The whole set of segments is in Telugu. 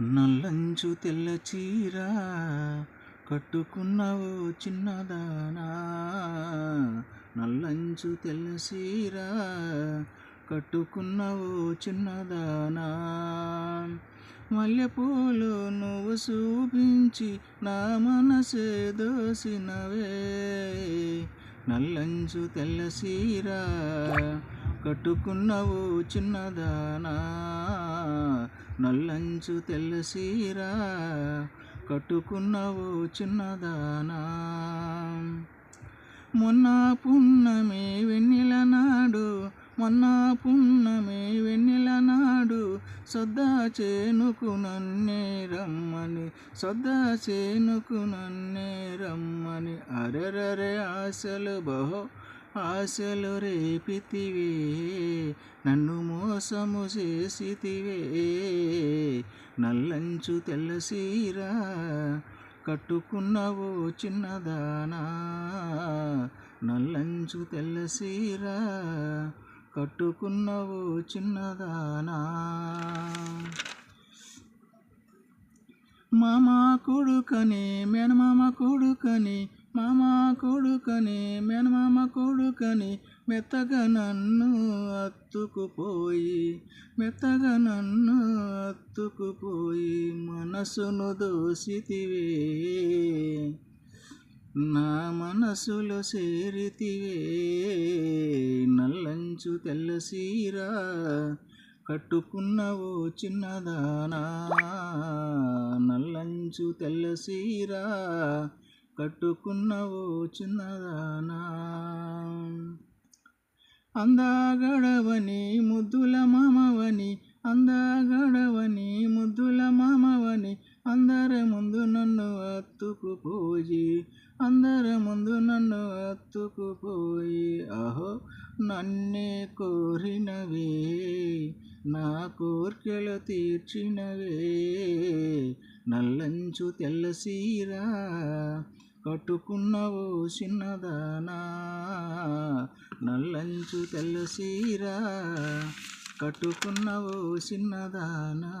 నల్లంచు తెల్ల చీర కట్టుకున్నావు చిన్నదానా. నల్లంచు తెల్ల చీర కట్టుకున్నావు చిన్నదానా. మల్లెపూలు నువ్వు చూపించి నా మనసే దోసినవే. నల్లంచు తెల్ల చీర కట్టుకున్నావు చిన్నదానా. నల్లంచు తెల్లసీరా కట్టుకున్నవు చిన్నదానా. మొన్న పున్నమి వెన్నెల నాడు మొన్న పున్నమి వెన్నెల నాడు సొద్దా చేనుకు నన్నే రమ్మని సొద్దా చేనుకు నన్నే రమ్మని. అరెరరే ఆశలు బహో ఆశలు రేపితివే నన్ను మోసము చేసితివే. నల్లంచు తెల్ల కట్టుకున్నవో చిన్నదానా నల్లంచు తెల్ల కట్టుకున్నవో చిన్నదానా. మామ కొడుకని మేనమామ కొడుకని మామ కొడుకని మేనమామ కొడుకని మెత్తగా నన్ను అత్తుకుపోయి మెత్తగా నన్ను అత్తుకుపోయి మనసును దోసితివే. నా మనసులో చేరితివే నల్లంచు తెల్ల సీర కట్టుకున్నవో చిన్నదానా నల్లంచు తెల్ల కట్టుకున్నవో చిన్నదానా? అందాగడవని ముద్దుల మామవని అందాగడవని ముద్దుల మామవని అందరి ముందు నన్ను అత్తుకుపోయి అందరి ముందు నన్ను అత్తుకుపోయి అహో నన్నే కోరినవే నా కోర్కెలు తీర్చినవే నల్లంచు తెల్ల సీరా కట్టుకున్నవు చిన్నదానా? నల్లంచు తెల్ల సీర కట్టుకున్నవు చిన్నదానా?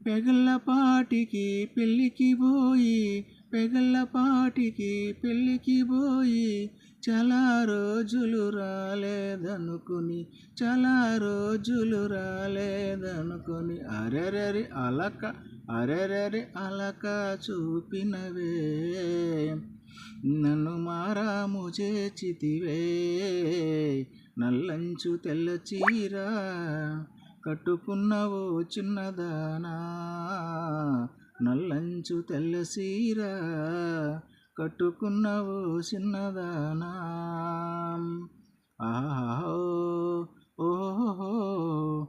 పెగల్లపాటికి పెళ్ళికి పోయి పెగల్లపాటికి పెళ్ళికి పోయి చాలా రోజులు రాలేదనుకుని చాలా రోజులు రాలేదనుకుని అరెరరి అలక అరెరరి అలక చూపినవే. నన్ను మారాము చేచితివే నల్లంచు తెల్ల చీర కట్టుకున్నవో చిన్నదానా. నల్లంచు తెల్ల చీర కట్టుకున్నవో చిన్నదానా. ఆహో ఓహో